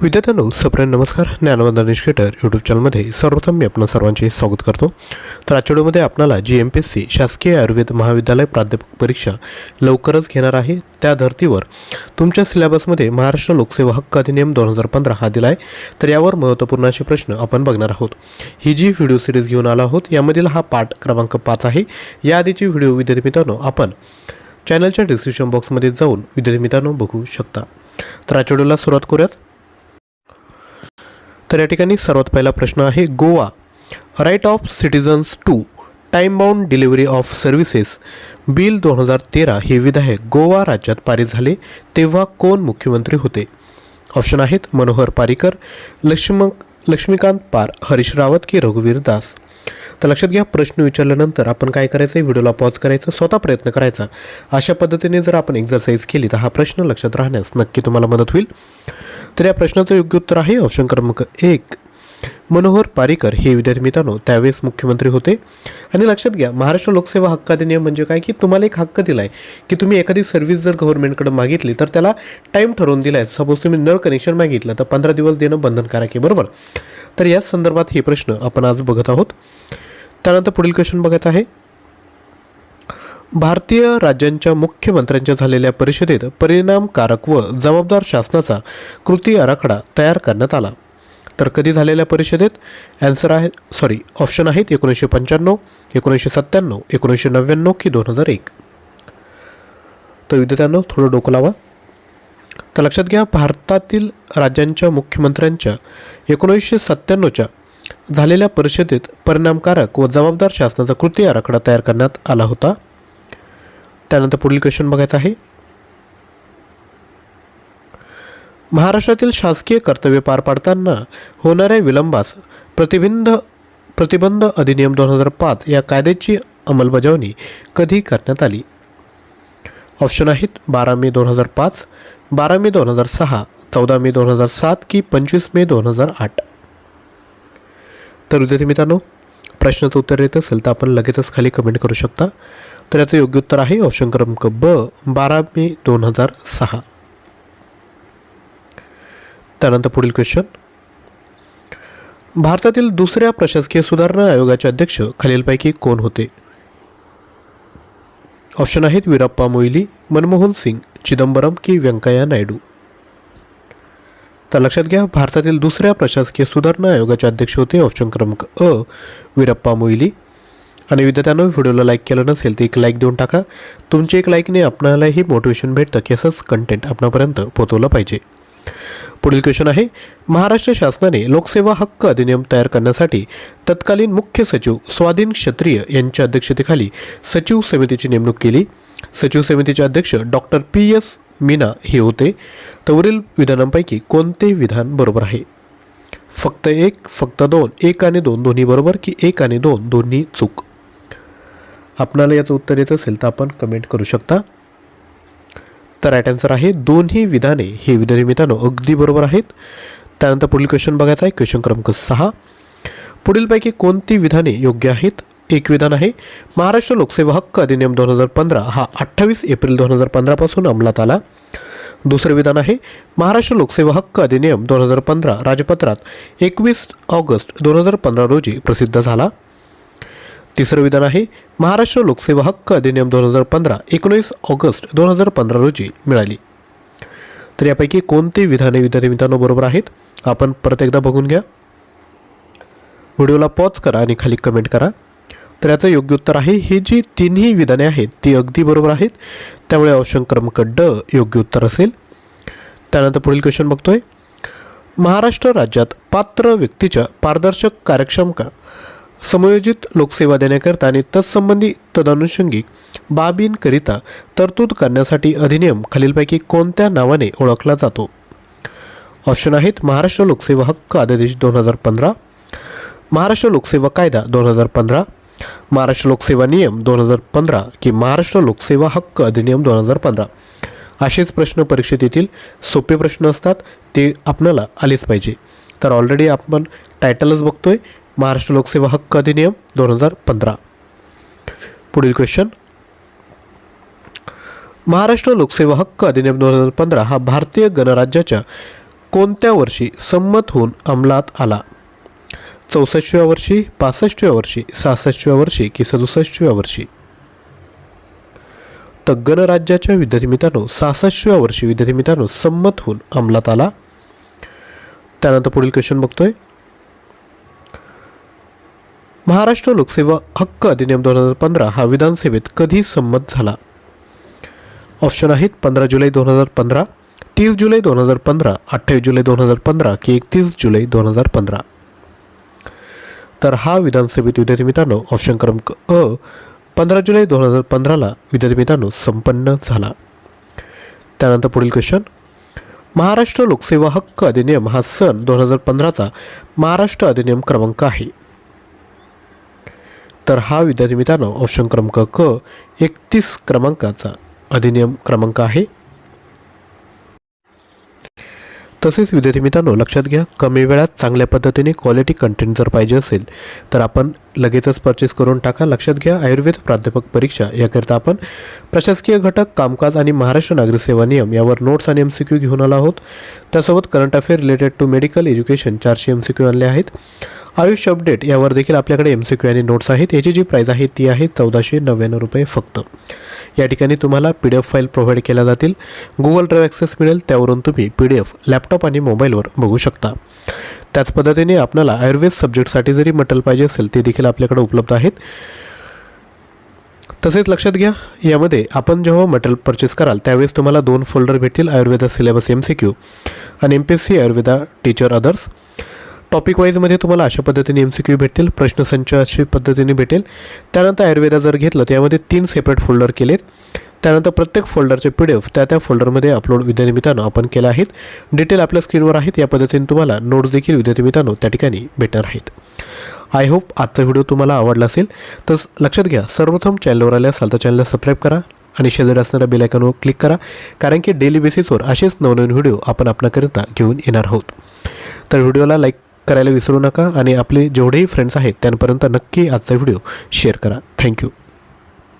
विद्यार्थ्यांनो सप्रेम नमस्कार. ज्ञानवंदन निष्केटर यूट्यूब चॅनलमध्ये सर्वप्रथम मी आपण सर्वांचे स्वागत करतो. तर आजच्या व्हिडिओमध्ये आपणाला G M P S C शासकीय आयुर्वेद महाविद्यालय प्राध्यापक परीक्षा लवकरच घेणार आहे. त्या धर्तीवर तुमच्या सिलेबसमध्ये महाराष्ट्र लोकसेवा हक्क अधिनियम दोन हजार पंधरा हा दिला आहे तर यावर महत्त्वपूर्ण असे प्रश्न आपण बघणार आहोत. ही जी व्हिडिओ सिरीज घेऊन आलो आहोत यामधील हा पाठ क्रमांक पाच आहे. याआधीची व्हिडिओ विद्यार्थी मित्रांनो आपण चॅनलच्या डिस्क्रिप्शन बॉक्समध्ये जाऊन विद्यार्थी मित्रांनो बघू शकता. तर आजच्या व्हिडिओला सुरुवात करूयात. तर या ठिकाणी सर्वात पहिला प्रश्न आहे Goa. Right of citizens to time bound delivery of services bill दोन हजार तेरा हे विधायक गोवा राज्यात पारित झाले तेव्हा कोण मुख्यमंत्री होते? ऑप्शन आहेत मनोहर पारिकर लक्ष्म लक्ष्मीकांत पार हरीश रावत की रघुवीर दास. तर लक्षात घ्या प्रश्न विचारल्यानंतर आपण काय करायचं व्हिडिओला पॉज करायचं स्वतः प्रयत्न करायचा. अशा पद्धतीने जर आपण एक्झरसाईज केली तर हा प्रश्न लक्षात राहण्यास नक्की तुम्हाला मदत होईल. तर या प्रश्नाचं योग्य उत्तर आहे ऑप्शन क्रमांक एक. मनोहर पारिकर हे विद्यार्थी मित्रांनो त्यावेळेस मुख्यमंत्री होते. आणि लक्षात घ्या महाराष्ट्र लोकसेवा हक्क अधिनियम म्हणजे काय? की तुम्हाला एक हक्क दिला आहे की तुम्ही एखादी सर्व्हिस जर गव्हर्नमेंटकडे मागितली तर त्याला टाईम ठरवून दिला आहे सपोज तुम्ही नळ कनेक्शन मागितलं तर पंधरा दिवस देणं बंधनकारक आहे बरोबर? तर याच संदर्भात हे प्रश्न आपण आज बघत आहोत. त्यानंतर पुढील क्वेश्चन बघत आहे. भारतीय राज्यांच्या मुख्यमंत्र्यांच्या झालेल्या परिषदेत परिणामकारक व जबाबदार शासनाचा कृती आराखडा तयार करण्यात आला. तर कधी झालेल्या परिषदेत? ॲन्सर आहे सॉरी ऑप्शन आहेत एकोणीसशे पंच्याण्णव एकोणीसशे सत्त्याण्णव एकोणीसशे नव्याण्णव की दोन हजार एक. तर विद्यार्थ्यांनो थोडं डोकं लावा. तर लक्षात घ्या भारतातील राज्यांच्या मुख्यमंत्र्यांच्या एकोणीसशे सत्त्याण्णवच्या झालेल्या परिषदेत परिणामकारक व जबाबदार शासनाचा कृती आराखडा तयार करण्यात आला होता. त्यानंतर पुढील क्वेश्चन बघायचा आहे. महाराष्ट्रातील शासकीय कर्तव्य पार पाडताना होणाऱ्या विलंबास प्रतिबिंध प्रतिबंध अधिनियम दोन हजार पाच या कायद्याची अंमलबजावणी कधी करण्यात आली? ऑप्शन आहेत बारा मे दोन हजार पाच बारा मे दोन हजार सहा चौदा मे दोन हजार सात की पंचवीस मे दोन हजार आठ. तर विद्यार्थी मित्रांनो प्रश्नाचं उत्तर येत असेल तर आपण लगेचच खाली कमेंट करू शकता. तर याचं योग्य उत्तर आहे ऑप्शन क्रमांक ब बारा मे दोन हजार सहा. त्यानंतर पुढील क्वेश्चन भारतातील दुसऱ्या प्रशासकीय सुधारणा आयोगाचे अध्यक्ष खालीलपैकी कोण होते? ऑप्शन आहेत वीरप्पा मोईली मनमोहन सिंग चिदंबरम की व्यंकय्या नायडू. तर लक्षात घ्या भारतातील दुसऱ्या प्रशासकीय सुधारणा आयोगाचे अध्यक्ष होते ऑप्शन क्रमांक अ. वीरप्पा मोईली आणि विद्यार्थ्यांना व्हिडिओला लाईक केलं नसेल तर एक लाईक देऊन टाका. तुमच्या एक लाईकने आपणालाही मोटिवेशन भेटतं की असंच कंटेंट आपणापर्यंत पोहोचवलं पाहिजे. पुढील क्वेश्चन आहे महाराष्ट्र शासनाने लोकसेवा हक्क अधिनियम तयार करण्यासाठी तत्कालीन मुख्य सचिव स्वाधीन क्षत्रिय यांच्या अध्यक्षतेखाली सचिव समितीची नेमणूक केली. सचिव समितीचे अध्यक्ष डॉक्टर पी एस मीना हे होते. तर वरील विधानांपैकी कोणते विधान बरोबर आहे? फक्त एक फक्त दोन एक आणि दोन दोन्ही बरोबर की एक आणि दोन दोन्ही चूक? आपणाला याचं उत्तर येत असेल तर आपण कमेंट करू शकता. तर राईट आन्सर आहे दोन्ही विधाने हे विधाने मित्रांनो अगदी बरोबर आहेत. त्यानंतर पुढील क्वेश्चन बघायचा आहे क्वेश्चन क्रमांक सहा. पुढीलपैकी कोणती विधाने योग्य आहेत? एक विधान आहे. महाराष्ट्र लोकसेवा हक्क अधिनियम दोन हजार पंधरा हा अठ्ठावीस एप्रिल दोन हजार पंधरापासून अंमलात आला. दुसरे विधान आहे. महाराष्ट्र लोकसेवा हक्क अधिनियम दोन हजार पंधरा राजपत्रात एकवीस ऑगस्ट दोन हजार पंधरा रोजी प्रसिद्ध झाला. तिसरं विधान आहे. महाराष्ट्र लोकसेवा हक्क अधिनियम दोन हजार पंधरा एकोणीस ऑगस्ट दोन हजार पंधरा रोजी मिळाली. तर यापैकी कोणते विधाने विद्यार्थी मित्रांनो बरोबर आहेत? आपण परत एकदा बघून घ्या. व्हिडिओला पॉज करा आणि खाली कमेंट करा. तर याचं योग्य उत्तर आहे. ही जी तिन्ही विधाने आहेत ती अगदी बरोबर आहेत. त्यामुळे ऑप्शन क्रमांक ड योग्य उत्तर असेल. त्यानंतर पुढील क्वेश्चन बघतोय. महाराष्ट्र राज्यात पात्र व्यक्तीच्या पारदर्शक कार्यक्षम का समयोजित लोकसेवा देण्याकरता आणि तत्संबंधी तदनुषंगिक बाबींकरिता तरतूद करण्यासाठी अधिनियम खालीलपैकी कोणत्या नावाने ओळखला जातो? ऑप्शन आहेत महाराष्ट्र लोकसेवा हक्क अध्यादेश दोन हजार पंधरा महाराष्ट्र लोकसेवा कायदा दोन हजार पंधरा महाराष्ट्र लोकसेवा नियम दोन हजार पंधरा की महाराष्ट्र लोकसेवा हक्क अधिनियम दोन हजार पंधरा. असेच प्रश्न परीक्षेत येतील. सोपे प्रश्न असतात. ते आपल्याला आलेच पाहिजे. तर ऑलरेडी आपण टायटलच बघतोय. महाराष्ट्र लोकसेवा हक्क अधिनियम दोन हजार पंधरा. पुढील क्वेश्चन महाराष्ट्र लोकसेवा हक्क अधिनियम दोन हजार पंधरा हा भारतीय गणराज्याच्या कोणत्या वर्षी संमत होऊन अंमलात आला? चौसष्टव्या वर्षी पासष्टव्या वर्षी सहासष्टव्या वर्षी की सदुसष्टव्या वर्षी? तर गणराज्याच्या विद्यार्थी मित्रांनो सहासष्टव्या वर्षी विद्यार्थी मित्रांनो संमत होऊन अंमलात आला. त्यानंतर पुढील क्वेश्चन बघतोय. महाराष्ट्र लोकसेवा हक्क अधिनियम दोन हजार पंधरा हा विधानसभेत कधी संमत झाला? ऑप्शन आहेत पंधरा जुलै दोन हजार पंधरा तीस जुलै दोन हजार पंधरा अठ्ठावीस जुलै दोन हजार पंधरा की एकतीस जुलै दोन हजार पंधरा. तर हा विधानसभेत विद्यार्थी मित्रांनो ऑप्शन क्रमांक अ पंधरा जुलै दोन हजार पंधराला विद्यार्थी मित्रांनो संपन्न झाला. त्यानंतर पुढील क्वेश्चन महाराष्ट्र लोकसेवा हक्क अधिनियम हा सन दोन हजार पंधराचा महाराष्ट्र अधिनियम क्रमांक आहे. तर हा विद्यार्थी मित्रांनो ऑप्शन क्रमांक क एकतीस क्रमांकाचा अधिनियम क्रमांक आहे. तसेच विद्यार्थी मित्रांनो लक्षात घ्या कमी वेळात चांगल्या पद्धतीने क्वालिटी कंटेंट जर पाहिजे असेल तर आपण लगेचच परचेस करून टाका. लक्षात घ्या आयुर्वेद प्राध्यापक परीक्षा याकरिता आपण प्रशासकीय घटक कामकाज आणि महाराष्ट्र नागरिक सेवा नियम यावर नोट्स आणि एम सी क्यू घेऊन आलो आहोत. त्यासोबत current affair related to medical education चारशे एम सी क्यू आणले आहेत. आयुष अपडेट यावर देखील आपल्याकडे एम सी क्यू आणि नोट्स आहेत. याची जी प्राईज आहे ती आहे चौदाशे नव्याण्णव रुपये फक्त. या ठिकाणी तुम्हाला P D F file provide केल्या जातील. गुगल ड्राईव्ह ॲक्सेस मिळेल. त्यावरून तुम्ही पी डी एफ लॅपटॉप आणि मोबाईलवर बघू शकता. त्याच पद्धतीने आपल्याला आयुर्वेद सब्जेक्टसाठी जरी मटेरियल पाहिजे असेल ते देखील आपल्याकडे उपलब्ध आहेत. तसेच लक्षात घ्या यामध्ये आपण जेव्हा मटेरियल परचेस कराल त्यावेळेस तुम्हाला दोन फोल्डर भेटतील. Ayurveda syllabus M C Q आणि M P S C Ayurveda teacher others topic वाईजमध्ये तुम्हाला अशा पद्धतीने एम सी क्यू भेटतील प्रश्नसंच अशा पद्धतीने भेटेल. त्यानंतर आयुर्वेदा जर घेतलं त्यामध्ये तीन सेपरेट फोल्डर केलेत. त्यानंतर प्रत्येक फोल्डरचे पी डी एफ त्या त्या फोल्डरमध्ये अपलोड विद्यार्थी मित्रांनो आपण केलं आहेत. डिटेल आपल्या स्क्रीनवर आहेत या पद्धतीने तुम्हाला नोट्स देखील विद्यार्थी मित्रांनो त्या ठिकाणी भेटणार आहेत. आय होप आजचा व्हिडिओ तुम्हाला आवडला असेल. तर लक्षात घ्या सर्वप्रथम चॅनलवर आल्या असाल तर चॅनलला सबस्क्राईब करा आणि शेजारी असणाऱ्या बेलायकॉनवर क्लिक करा. कारण की डेली बेसिसवर असेच नवनवीन व्हिडिओ आपण आपणाकरिता घेऊन येणार आहोत. तर व्हिडिओला लाईक करायला विसरू नका आणि आपले जेवढेही फ्रेंड्स आहेत त्यांपर्यंत नक्की आजचा व्हिडिओ शेअर करा. थँक्यू